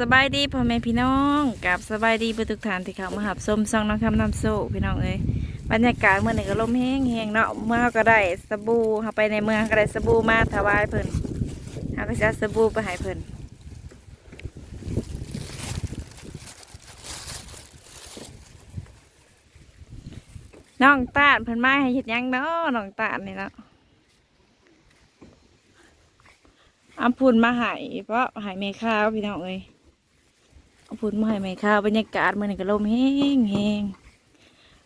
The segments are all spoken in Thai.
สบายดีพ่อแม่พี่น้องกับสบายดีเพื่อทุกท่านที่เข้ามาหับส้มซองน้องคำน้ำโซ่พี่น้องเอ้ยบรรยากาศเมื่อไหร่ก็ลมแห้งแห้งเนาะเมื่อก็ได้สบู่เข้าไปในเมืองก็ได้สบู่มาถวายเพิ่นเราก็จะสบู่ไปให้เพิ่นน้องตาดเพิ่นมาให้เฮ็ดยังเนาะน้องตาดนี่เนาะอัมพุนมาหายเพราะหายเมข้าวพี่น้องเอ้ย เอาพูดมาให้ไหมค่ะบรรยากาศมันก็ลมแห้งแห้ง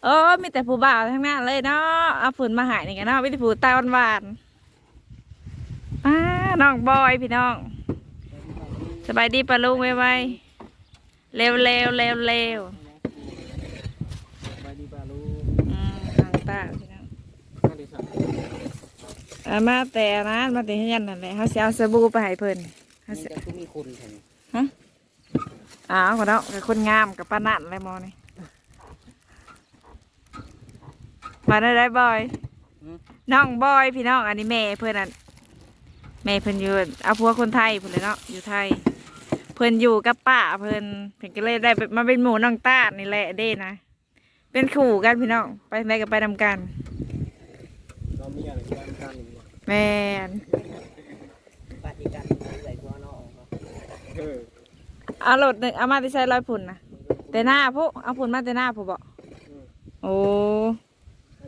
โอ้มีแต่ผู้บ่าวทั้งนั้นเลยเนาะเอาฝุ่นมาใหายนี่กันเนาะมีแต่ผู้ตาหวานๆอ้าน้องบอยพี่น้อง สบายดีปะลุงไว้ไว้เร็วเร็วเร็วเร็วบายดีป่าลูกอืมทางตาพี่น้องนั่นดิสักเอามาแต่ร้านมาแต่เฮียนนั่นแหละเขาสิเอาสบู่ไปให้เพิ่นเขานี่สิแต่ก็มีคนแทน อ้าวก็เนาะกับคนงามกับป้านั่นอะไรมอนี่มาได้ได้บอยน้องบอยพี่น้องอันนี้แม่เพื่อนอันแม่เพื่อนอยู่เอาพัวคนไทยเพื่อนเลยเนาะอยู่ไทย เพื่อนอยู่กับป้าเพื่อนเพื่อนก็เลยได้ไปมาเป็นหมูน้องต้านี่แหละเด้นะเป็นขู่กันพี่น้องไปไหนก็ไปนำกันเรามีอะไรบ้างกันนี่แม่น ปฏิกันใส่ตัวน้องเออ เอารถหนึ่งเอามาที่ใช้ร้อยพุ่นนะแต่หน้าผู้เอาพุ่นมาแต่หน้าผู้บอกโอ้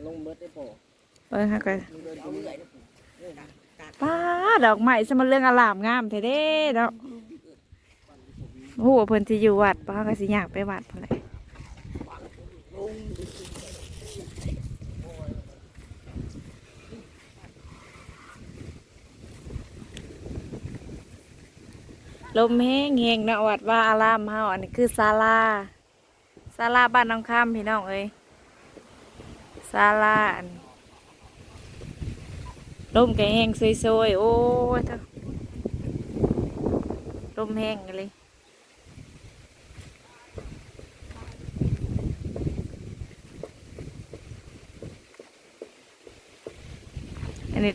ลงเบิดได้พอเออฮะก็มีเดินตรงนี้ป้าดอกไม้สมันเรื่องอลามงามเท่เด้เนาะโอ้โหเพิ่นสิอยู่วัดป้าก็สิอยากไปวัดพุ่นแหละ ลมแห้งแห้งนะวัดว่าอารามเฮาอันนี้คือศาลาศาลาบ้านน้องคำพี่น้องเอ้ยศาลาอันลมก็แห้งซวยๆโอ้ยเถอะลมแห้งเลยอันนี้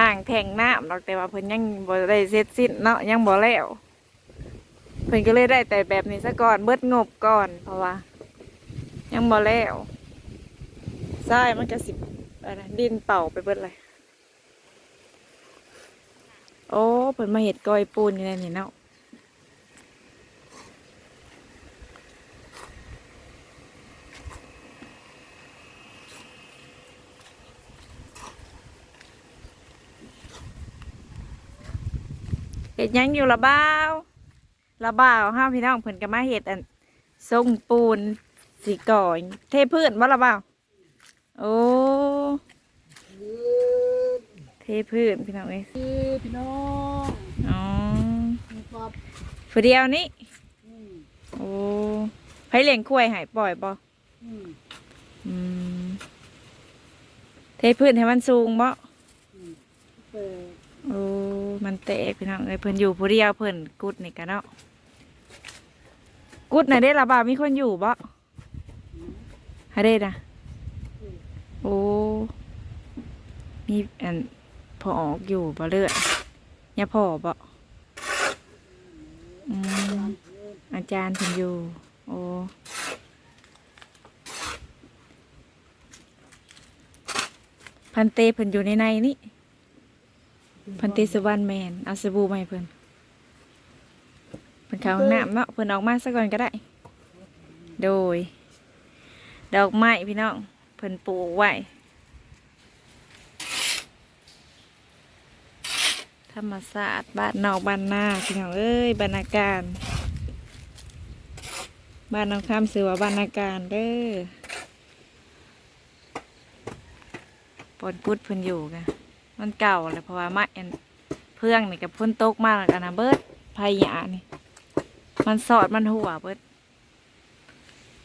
อ่างแทงน้ำดอกแต่ว่าเพิ่นยังบ่ได้เสร็จสิ้นเนาะยังบ่แล้ว พิ่นก็เลยได้แต่แบบนี้ซะก่อนเบิดงบก่อนเพราะว่า ยังบ่แล้วใช่มันก็สิบอะไรดินเป่าไปเบิดเลยโอ้เพิ่นมาเห็ดกอยปูนอยู่ในนี่เนาะเห็ดยังอยู่ละบ้าว ระบ่าวห้าพี่น้องเพิ่นก็มาเฮ็ดอันทรงปูนสีก่อยเทพื้นบ่ละบ่าวโอ้เทพื้นพี่น้องเอ้ยพี่น้องอ๋อครับผู้เดียวนี้โอ้ไผเลี้ยงควายใหายปล่อยบ่อืมเทพื้นให้มันสูงบ่โอ้ มันแตกพี่น้องเอ้ยเพิ่นอยู่ผู้เดียวเพิ่นกุดนี่กันเนาะ กุดน่ะเด้ละบ่ามีคนอยู่บ่ฮะเด้นะโอ้มีอันพอออกอยู่บ่เลือดยาพ่อบ่อืมอาจารย์เพิ่นอยู่ โอ้พันเตเพิ่นอยู่ในในนี่พันเตสวรรณแมนเอาสบู่มาให้เพิ่นเพิ่น เข้าห้องน้ำเนาะเพิ่นออกมาซะก่อนก็ได้ โดย ดอกไม้พี่น้องเพิ่นปลูกไว้ธรรมศาสตร์บ้านนอกบ้านนาพี่น้องเอ้ยบรรณาการ บ้านน้องคำสือว่าบรรณาการเด้อปนกุดเพิ่นอยู่กันมันเก่าเลยเพราะว่าไม้อันเพื่องนี่กับพ่นตกมากแล้วกันนะเบิดพายานี่ มันสอดมันหัวเบิด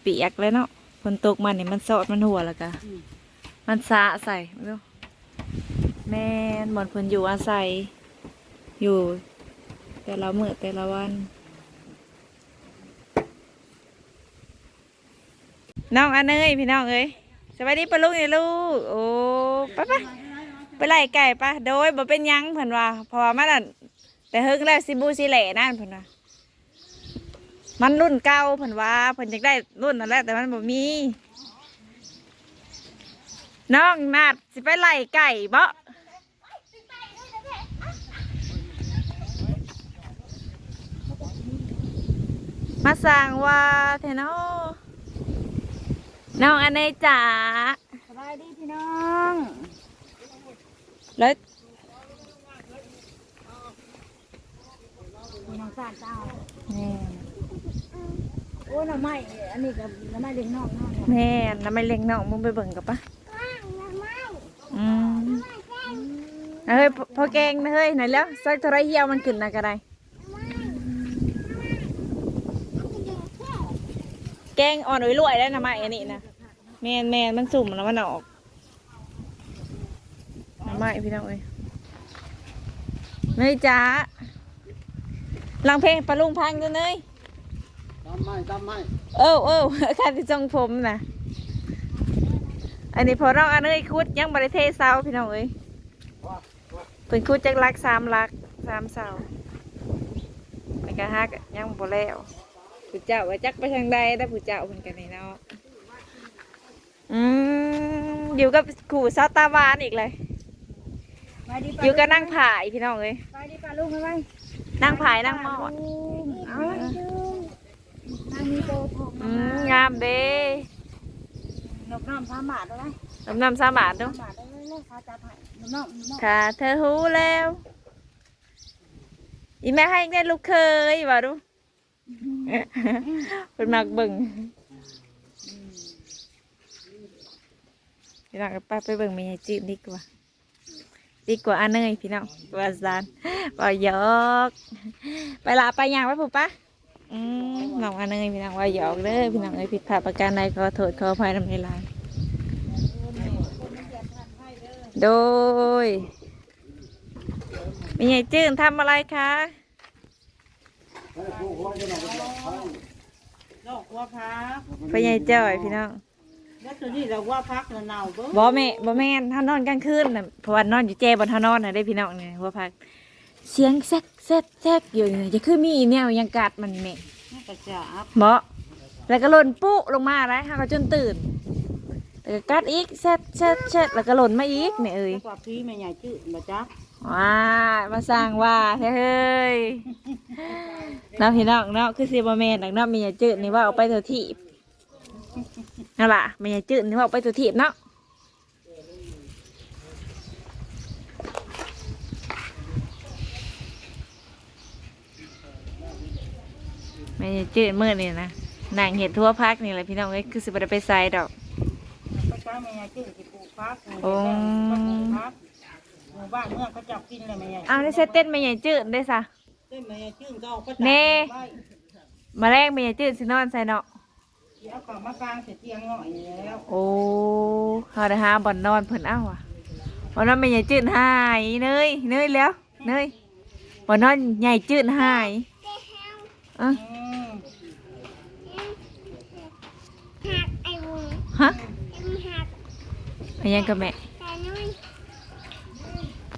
เปียกเลยเนาะพ่นตกมันนี่มันสอดมันหัวแล้วก็มันสะใส่ไม่รู้แม่นบอนเพิ่นอยู่อาศัย อยู่ แต่ละมื้อแต่ละวัน น้องอันเนยพี่น้องเอ้ยสวัสดีปะลุงไอ้ลูกโอ้ไปไปไปไล่ไก่ปะโดยบ่เป็นยังเพิ่นว่าพราะว่ามันนั่นแต่เฮิงแล้วสิบูสิแหล่นั่นเพิ่นว่า มันรุ่นเก่าเพิ่นว่าเพิ่นอยากได้รุ่นนั่นแหละแต่มันบ่มี น้องนาดสิไปไล่ไก่บ่มาสั่งว่าเทนอน้องอันเนจ๋าสบายดีพี่น้องแล้วพี่น้องสานเจ้าแม่ โอ้หน่อไม้อันนี้กับหน่อไม้เลี้ยงนอกนอกแม่น้ำไม่เล็งน้องมึงไปเบิ่งกับปะอืมเอาเฮ้ยพพอแกงนะเฮ้ยไหนแล้วซอยทรายเหี่ยวมันขึ้นนะกระไดแกงอ่อนอุ้ยรวยแล้วนะมาอันนี้นะแม่นแม่นมันสุ่มแล้วมันออกน้ำไม้พี่น้องเอ้ยเนยจ้าลองเพลงปลาลุงพังดูเนย ตามไม้ตามไม้เอ้าเอ้าคันที่ทรงผมนะอันนี้พอน้องอันเอ้ยคุดยังบริเทเสาพี่น้องเอ้ยเป็นคุดจักรักสามรักสามเสาแล้วก็ฮักยังบ่แล้วผู้เจ้าว่าจักไปทางใดได้ผู้เจ้าเพิ่นกันนี่เนาะอืมอยู่กับขู่ซาตาหวานอีกเลยไปดีอยู่กับนั่งผายพี่น้องเอ้ยไปดีปลาลูกไปไปนั่งผายนั่งหมอดเอานั่งมีโตทองอืมงามเด้นกน้ำสามบาทได้ไหมน้ำน้ำสามบาทเนาะสามบาทได้เลยฟ้าจับให้นกน้ำนกน้ำถ้าเธอหูแล้ว อีแม่ให้ได้ลูกเคยว่าดูเป็นมักเบิ่งพี่น้องไปไปเบิ่งแมีไงจีบดีกว่า ดีกว่าอันเนยพี่น้องว่าซานว่าหยอก ไปละไปย่างไว้ปุ๊บปะ อืมน้องอันเนยพี่น้องว่าหยอกเด้อพี่น้องเอ้ยผิดพลาดประการใดขอโทษขออภัยนำในลายโดยมีไงจื้นทำอะไรคะดอกว่าพักไปไงจ้อยพี่น้องแล้วตัวนี้เราว่าพักแล้วเน่าเบิ้งบ่แม่บ่แม่นถ้านอนกลางคืนน่ะเพราะว่านอนอยู่แจบนท่านอนน่ะได้พี่น้องเนี่ยหัวพัก เสียงแซก แซกแซกอยู่นี่จะคือมีแนวยังกัดมันแม่นี่กระจับบ่แล้วก็หล่นปุ๊ลงมาได้ฮะก็จนตื่นแล้วก็กัดอีกแซดแซดแซดแล้วก็หล่นมาอีกแม่เอ้ยแล้วก็พี่แม่ใหญ่จืดมาจ้ะว้ามาสร้างว่าแท้เฮ้ยเนาะพี่น้องเนาะคือสิบ่แม่นดอกเนาะแม่อย่าจืดนี่ว่าเอาไปเถอะทีบนั่นล่ะแม่อย่าจืดนี่ว่าเอาไปเถอะทีบเนาะ ไม่ได้จืดมืดนี่นะนางเห็ดทั่วพักนี่แหละพี่น้องเอ้ยคือสิบได้ไปใส่ดอกไปจ้าแม่ใหญ่จืดที่ปลูกพักโอ้ปลูกพักหมู่บ้านเมื่อเขาจับกินเลยแม่ใหญ่เอาได้ใส่เต้นไม่ใหญ่จืดได้ซะ เต้นแม่ใหญ่จืดก็เอาก็เน่ ไว้มาแรกไม่ใหญ่จืดสินอนใส่เนาะเอากลับมากลางเสร็จเตียงหน่อยแล้วโอ้เขาได้หาบ่อนนอนเพิ่นเอ้าว่ะบ่อนนอนไม่ใหญ่จืดหายเนยเนยแล้วเนยบ่อนนอนใหญ่จืดหายเอะอืม หักไอ้บุญ ฮะเอ็มหักไปยังกับแม่แต่นุ้ย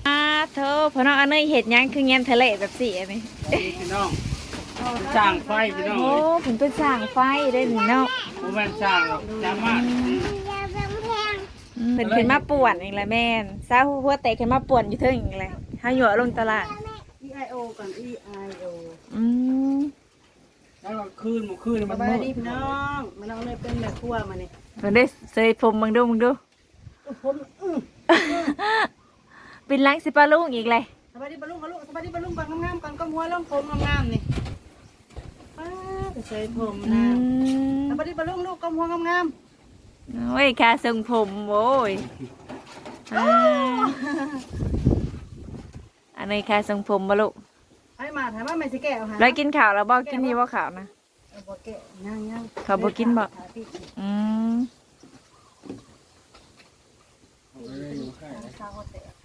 อาโธ่พอน้องอันเนยเห็ดหยังคือเงี้ยทะเลแบบสีอันนี้พี่น้องสร้างไฟพี่น้องโอ้ผมเป็นสร้างไฟได้หนิเนาะผมเป็นสร้างหรอกสามารถยาเบิ่งแพงเพิ่นขึ้นมาป่วนอีกแล้วแม่นซาหัวเตะขึ้นมาป่วนอยู่เทิงอีกแล้วหาหยัวลงตลาดอีไอโอกันอีไอโออืม แล้วก็คืนหมู่คืนสมันบายมืดดีพี่น้องมาน้องเลยเป็นแม่ครัวมาเนี่ยเพิ่นได้เสยผมมึงดูมึงดู ผมอื้อเป็นหลังสิปลาลุงอีกเลยสบายดีบรรลุบรรลุสบายดีบรรลุบังงามๆกันก็มัวล่องผมงามๆนี่ป้าไปใส่ผมอืนะมสบายดีบรรลุลูกก็มัวงามโอ้ยค่าทรงผมโอ้ยอ่าอันนี้ค่าทรงผมบ่ลูกๆ ให้มาถามว่าไม่สิแก้วหาแล้วกินข้าวแล้วบ่กินนี่บ่ข้าวนะ เอาบ่แก้ย่างย่างเขาบ่กินบ่ อืม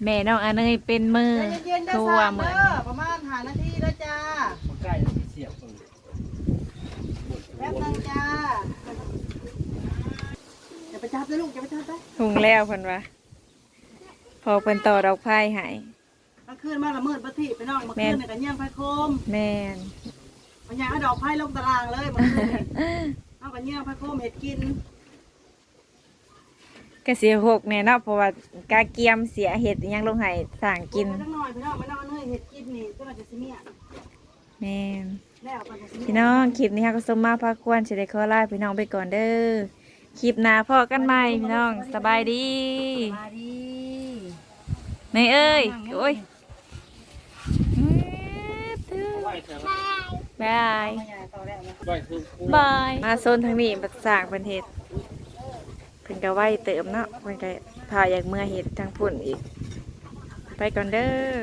แม่น้องอันเนยเป็นมือเย็นๆได้ทัสาวมเหมืเด้อนอประมาณหานาทีแล้วจ้าใกล้จะเสียบปืนแป๊บนึงจ้าอย่าไปจับนะลูกอย่าไปจับนะ หุงแล้วเพิ่นว่าพอเพิ่นต่อดอกไผ่ให้กลางคืนมาละเมิดปฏิไปน้องเมื่อคืนเนี่ยกันย่างไฟโคมแม่นเอาอย่างเอาดอกไผ่ลงตารางเลยมันเลยเอากันเยื่อพระโคมเห็ดกินก็เสียหกแน่เนาะเพราะว่ากาเกียมเสียเห็ดอิหยังลงให้สั่งกินโอ้ยจังหน่อยพี่น้องพี่น้องเนยเห็ดกินนี่ก็มันจะสิเมียแม่น แล้วมันจะสิเมียพี่น้องคลิปนี้ค่ะก็สมมาพาควรสิได้ขอลาพี่น้องไปก่อนเด้อคลิปหน้าพ่อกันใหม่พี่น้องสบายดีมาดี ในเอ้ยโอ้ย ไหวเถอะ บายมาใหญ่ต่อแล้วนะไหวคือกูบาย มาโซนทางนี้มาสร้างเป็นเห็ดเพิ่นก็ไหวเติมเนาะเพิ่นก็พาอยากเมื่อเห็ดทางพุ่นอีก ไปก่อนเด้อ